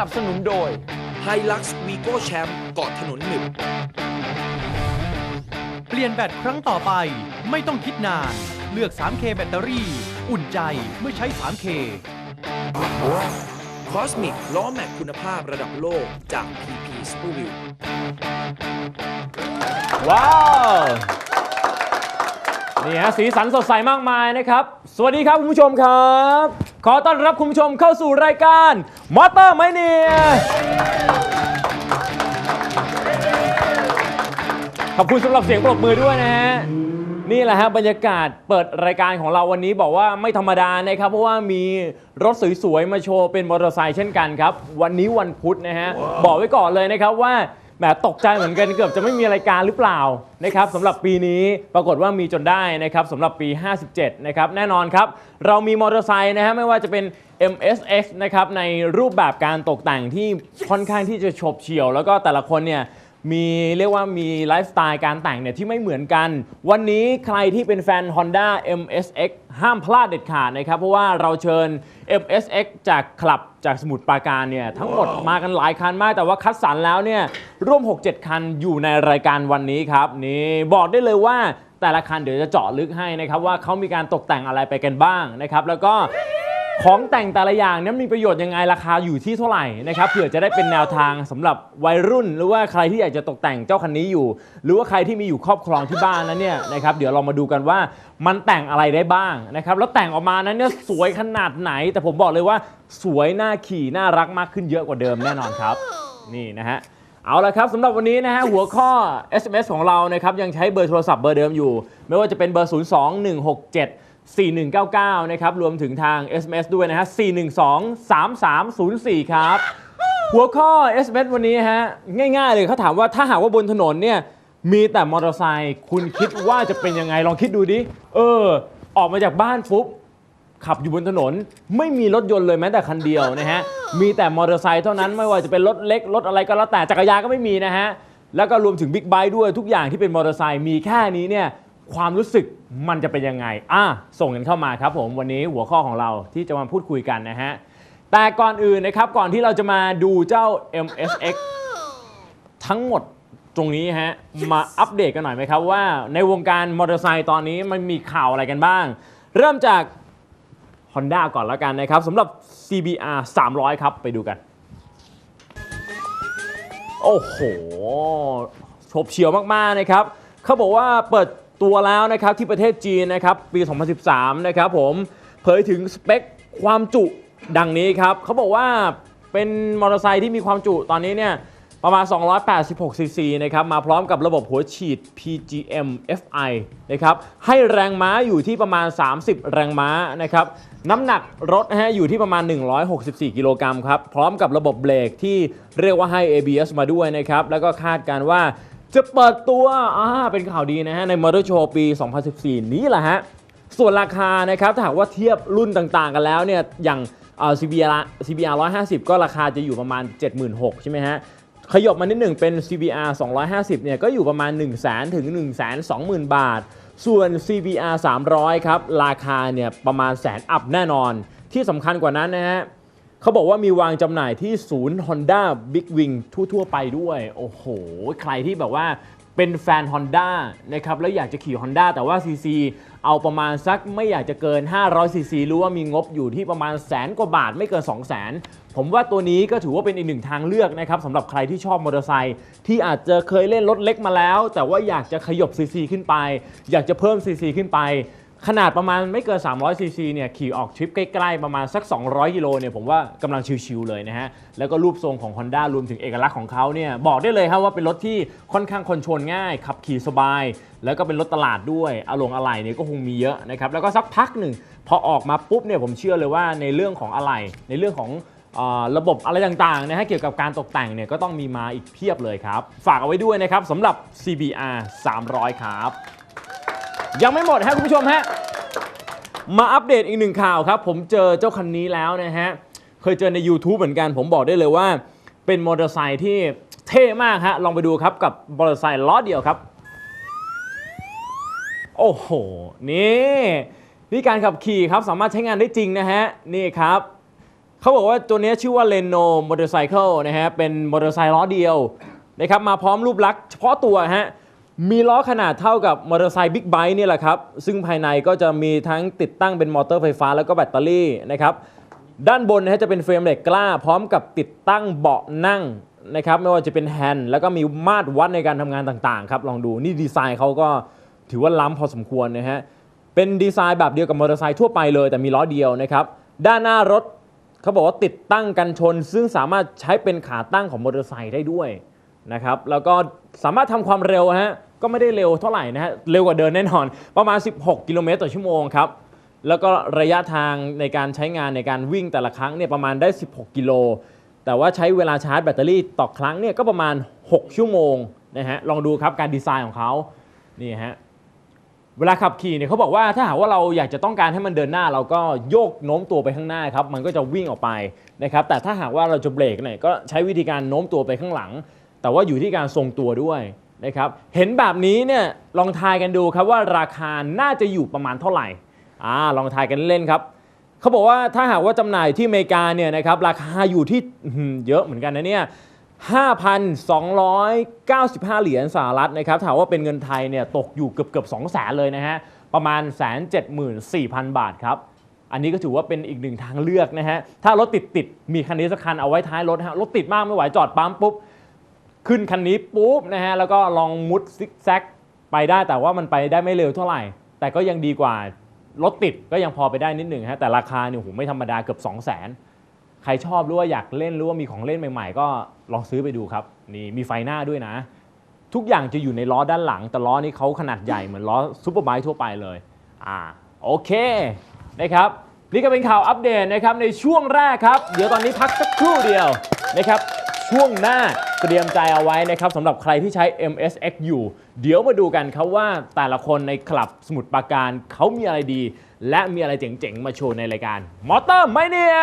นับสนุนโดยไฮลักซ์วีโก้แชมป์เกาะถนนหนึ่งเปลี่ยนแบตครั้งต่อไป ไม่ต้องคิดนาน เลือก 3K แบตเตอรี่ อุ่นใจเมื่อใช้ 3K คอสมิกล้อแม็กคุณภาพระดับโลกจาก PP s p o r w h e e l ว้าว นี่ฮะสีสันสดใสมากมายนะครับ สวัสดีครับคุณผู้ชมครับ ขอต้อนรับคุณผู้ชมเข้าสู่รายการมอเตอร์ไมเนียขอบคุณสำหรับเสียงปรบมือด้วยนะฮะ นี่แหละฮะบรรยากาศเปิดรายการของเราวันนี้บอกว่าไม่ธรรมดานะครับ เพราะว่ามีรถสวยๆ มาโชว์เป็นมอเตอร์ไซค์เช่นกันครับ วันนี้วันพุธนะฮะ บอกไว้ก่อนเลยนะครับว่า แหมตกใจเหมือนกันเกือบจะไม่มีรายการหรือเปล่านะครับสำหรับปีนี้ปรากฏว่ามีจนได้นะครับสำหรับปี 57 นะครับแน่นอนครับ เรามีมอเตอร์ไซค์นะฮะไม่ว่าจะเป็น MSX นะครับในรูปแบบการตกแต่งที่ค่อนข้างที่จะฉบเฉี่ยว แล้วก็แต่ละคนเนี่ยมีเรียกว่ามีไลฟ์สไตล์การแต่งเนี่ยที่ไม่เหมือนกัน วันนี้ใครที่เป็นแฟน Honda MSX ห้ามพลาดเด็ดขาดนะครับเพราะว่าเราเชิญ MSX จากคลับ จากสมุทรปราการเนี่ยทั้งหมดมากันหลายคันมาก แต่ว่าคัดสรรแล้วเนี่ยร่วม 6-7 คันอยู่ในรายการวันนี้ครับนี่บอกได้เลยว่าแต่ละคันเดี๋ยวจะเจาะลึกให้นะครับว่าเขามีการตกแต่งอะไรไปกันบ้างนะครับแล้วก็ ของแต่งแต่ละอย่างนี่มีประโยชน์ยังไงราคาอยู่ที่เท่าไหร่นะครับเผื่อจะได้เป็นแนวทางสำหรับวัยรุ่น หรือว่าใครที่อยากจะตกแต่งเจ้าคันนี้อยู่ หรือว่าใครที่มีอยู่ครอบครองที่บ้านนั้นเนี่ยนะครับเดี๋ยวเรามาดูกันว่ามันแต่งอะไรได้บ้างนะครับแล้วแต่งออกมานั้นเนี่ยสวยขนาดไหน แต่ผมบอกเลยว่าสวยน่าขี่น่ารักมากขึ้นเยอะกว่าเดิมแน่นอนครับนี่นะฮะเอาละครับสำหรับวันนี้นะฮะหัวข้อ SMS ของเรานะครับยังใช้เบอร์โทรศัพท์เบอร์เดิมอยู่ ไม่ว่าจะเป็นเบอร์ 02167 4199 นะครับ รวมถึงทาง SMS ด้วยนะฮะ 412 3304 ครับ หัวข้อ SMS วันนี้ฮะ ง่าย ๆ เลยเขาถามว่าถ้าหากว่าบนถนนเนี่ย มีแต่มอเตอร์ไซค์คุณคิดว่าจะเป็นยังไง ลองคิดดูดิ เออ ออกมาจากบ้านปุ๊บ ขับอยู่บนถนน ไม่มีรถยนต์เลยแม้แต่คันเดียวนะฮะ มีแต่มอเตอร์ไซค์เท่านั้นไม่ว่าจะเป็นรถเล็กรถอะไรก็แล้วแต่จักรยานก็ไม่มีนะฮะแล้วก็รวมถึงบิ๊กไบค์ด้วยทุกอย่างที่เป็นมอเตอร์ไซค์มีแค่นี้เนี่ย ความรู้สึกมันจะเป็นยังไงอะส่งกันเข้ามาครับผมวันนี้หัวข้อของเราที่จะมาพูดคุยกันนะฮะ แต่ก่อนอื่นนะครับก่อนที่เราจะมาดูเจ้า MSX ทั้งหมดตรงนี้ฮะมาอัปเดตกันหน่อยไหมครับว่าในวงการมอเตอร์ไซค์ตอนนี้มันมีข่าวอะไรกันบ้าง เริ่มจาก Honda ก่อนแล้วกันนะครับสำหรับ CBR 300 ครับไปดูกัน โอ้โหโฉบเฉียวมาก ๆ นะครับ เขาบอกว่าเปิด ตัวแล้วนะครับที่ประเทศจีนนะครับปี 2013 นะครับผมเผยถึงสเปคความจุดังนี้ครับเขาบอกว่าเป็นมอเตอร์ไซค์ที่มีความจุตอนนี้เนี่ยประมาณ 286 ซีซีนะครับมาพร้อมกับระบบหัวฉีด PGM FI นะครับให้แรงม้าอยู่ที่ประมาณ 30 แรงม้านะครับน้ำหนักรถนะฮะอยู่ที่ประมาณ 164 กิโลกรัมครับพร้อมกับระบบเบรกที่เรียกว่าให้ ABS มาด้วยนะครับแล้วก็คาดการณ์ว่า จะเปิดตัวอ่าเป็นข่าวดีนะฮะในมอเตอร์โชว์ปี 2014 นี้แหละฮะ ส่วนราคานะครับถ้าหากว่าเทียบรุ่นต่างๆ กันแล้วเนี่ยอย่างเอ่อ CBR CBR 150 ก็ราคาจะอยู่ประมาณ 76,000ใช่ไหมฮะ ขยบมานิดหนึ่งเป็น CBR 250 เนี่ยก็อยู่ประมาณ 1 0 0 0 0 0ถึง1 2 0 0 0 0 บาท ส่วน CBR 300 ครับ ราคาเนี่ยประมาณแสนอัพแน่นอน ที่สำคัญกว่านั้นนะฮะ เขาบอกว่ามีวางจำหน่ายที่ศูนย์ Honda Big Wing ทั่วๆไปด้วย โอ้โห ใครที่แบบว่าเป็นแฟน Honda นะครับแล้วอยากจะขี่ Honda แต่ว่า CC เอาประมาณสักไม่อยากจะเกิน 500 cc รู้ว่ามีงบอยู่ที่ประมาณแสนกว่าบาทไม่เกิน 2 0 0 0 0 0ผมว่าตัวนี้ก็ถือว่าเป็นอีกหนึ่งทางเลือกนะครับสำหรับใครที่ชอบมอเตอร์ไซค์ที่อาจจะเคยเล่นรถเล็กมาแล้ว แต่ว่าอยากจะขยบ cc ขึ้นไป อยากจะเพิ่ม cc ขึ้นไป ขนาดประมาณไม่เกิน 300 ซีซีเนี่ยขี่ออกทริปใกล้ๆ ประมาณสัก 200กิโลเนี่ยผมว่ากำลังชิวๆเลยนะฮะ แล้วก็รูปทรงของ Honda รวมถึงเอกลักษณ์ของเขาเนี่ยบอกได้เลยครับว่าเป็นรถที่ค่อนข้างคอนโทรลง่าย ขับขี่สบาย แล้วก็เป็นรถตลาดด้วยอารมณ์อะไหล่เนี่ยก็คงมีเยอะนะครับ แล้วก็สักพักหนึ่งพอออกมาปุ๊บเนี่ยผมเชื่อเลยว่าในเรื่องของอะไหล่ในเรื่องของระบบอะไรต่างๆนะฮะเกี่ยวกับการตกแต่งเนี่ยก็ต้องมีมาอีกเพียบเลยครับ ฝากเอาไว้ด้วยนะครับสำหรับ CBR 300 ครับ ยังไม่หมดฮะคุณผู้ชมฮะ มาอัปเดตอีกหนึ่งข่าวครับ ผมเจอเจ้าคันนี้แล้วนะฮะ เคยเจอใน YouTube เหมือนกัน ผมบอกได้เลยว่า เป็นมอเตอร์ไซค์ที่เท่มากฮะ ลองไปดูครับกับมอเตอร์ไซค์ล้อเดียวครับ โอ้โห นี่นี่การขับขี่ครับสามารถใช้งานได้จริงนะฮะ นี่ครับเขาบอกว่าตัวนี้ชื่อว่า Leno Motorcycle นะฮะ เป็นมอเตอร์ไซค์ล้อเดียวนะครับมาพร้อมรูปลักษณ์เฉพาะตัวฮะ มีล้อขนาดเท่ากับมอเตอร์ไซค์บิ๊กไบค์นี่แหละครับ ซึ่งภายในก็จะมีทั้งติดตั้งเป็นมอเตอร์ไฟฟ้าแล้วก็แบตเตอรี่นะครับด้านบนนะฮะจะเป็นเฟรมเหล็กกล้า พร้อมกับติดตั้งเบาะนั่งนะครับไม่ว่าจะเป็นแฮนด์แล้วก็มีมาตรวัดในการทำงานต่างๆครับลองดูนี่ดีไซน์เขาก็ถือว่าล้ำพอสมควรนะฮะเป็นดีไซน์แบบเดียวกับมอเตอร์ไซค์ทั่วไปเลย แต่มีล้อเดียวนะครับด้านหน้ารถเขาบอกว่าติดตั้งกันชน ซึ่งสามารถใช้เป็นขาตั้งของมอเตอร์ไซค์ได้ด้วย นะครับแล้วก็สามารถทำความเร็วฮะก็ไม่ได้เร็วเท่าไหร่นะฮะเร็วกว่าเดินแน่นอน ประมาณ 16 กิโลเมตรต่อชั่วโมงครับแล้วก็ระยะทางในการใช้งานในการวิ่งแต่ละครั้งเนี่ยประมาณได้ 16 กิโล แต่ว่าใช้เวลาชาร์จแบตเตอรี่ต่อครั้งเนี่ยก็ประมาณ 6 ชั่วโมงนะฮะลองดูครับการดีไซน์ของเขานี่ฮะเวลาขับขี่เนี่ยเขาบอกว่าถ้าหากว่าเราอยากจะต้องการให้มันเดินหน้า เราก็โยกโน้มตัวไปข้างหน้าครับมันก็จะวิ่งออกไปนะครับแต่ถ้าหากว่าเราจะเบรกเนี่ยก็ใช้วิธีการโน้มตัวไปข้างหลัง แต่ว่าอยู่ที่การทรงตัวด้วยนะครับเห็นแบบนี้เนี่ยลองทายกันดูครับว่าราคาน่าจะอยู่ประมาณเท่าไหร่อ่าลองทายกันเล่นครับเขาบอกว่าถ้าหากว่าจำหน่ายที่อเมริกาเนี่ยนะครับราคาอยู่ที่เยอะเหมือนกันนะเนี่ย5,295 เหรียญสหรัฐนะครับถามว่าเป็นเงินไทยเนี่ยตกอยู่เกือบเกือบ2 0 0แสนเลยนะฮะประมาณ 174,000 บาทครับ อันนี้ก็ถือว่าเป็นอีกหนึ่งทางเลือกนะฮะถ้ารถติดติดมีคันนี้สักคันเอาไว้ท้ายรถฮะรถติดมากไม่ไหวจอดปั๊มปุ๊บ ขึ้นคันนี้ปุ๊บนะฮะแล้วก็ลองมุดซิกแซกไปได้แต่ว่ามันไปได้ไม่เร็วเท่าไหร่ แต่ก็ยังดีกว่ารถติดก็ยังพอไปได้นิดหนึ่งฮะแต่ราคาเนี่ยโหไม่ธรรมดาเกือบ 2 0 0 0 0นใครชอบหรือว่าอยากเล่นหรือว่ามีของเล่นใหม่ๆ ก็ลองซื้อไปดูครับนี่มีไฟหน้าด้วยนะ ทุกอย่างจะอยู่ในล้อด้านหลัง แต่ล้อนี้เขาขนาดใหญ่เหมือนล้อซูเปอร์ไบค์ทั่วไปเลยอ่าโอเคนะครับนี่ก็เป็นข่าวอัปเดตนะครับในช่วงแรกครับ เดี๋ยวตอนนี้พักสักครู่เดียวนะครับช่วงหน้า เตรียมใจเอาไว้นะครับสำหรับใครที่ใช้ MSX อยู่ เดี๋ยวมาดูกันครับว่าแต่ละคนในคลับสมุดปราการเขามีอะไรดี และมีอะไรเจ๋งๆ มาโชว์ในรายการมอเตอร์ไมเนีย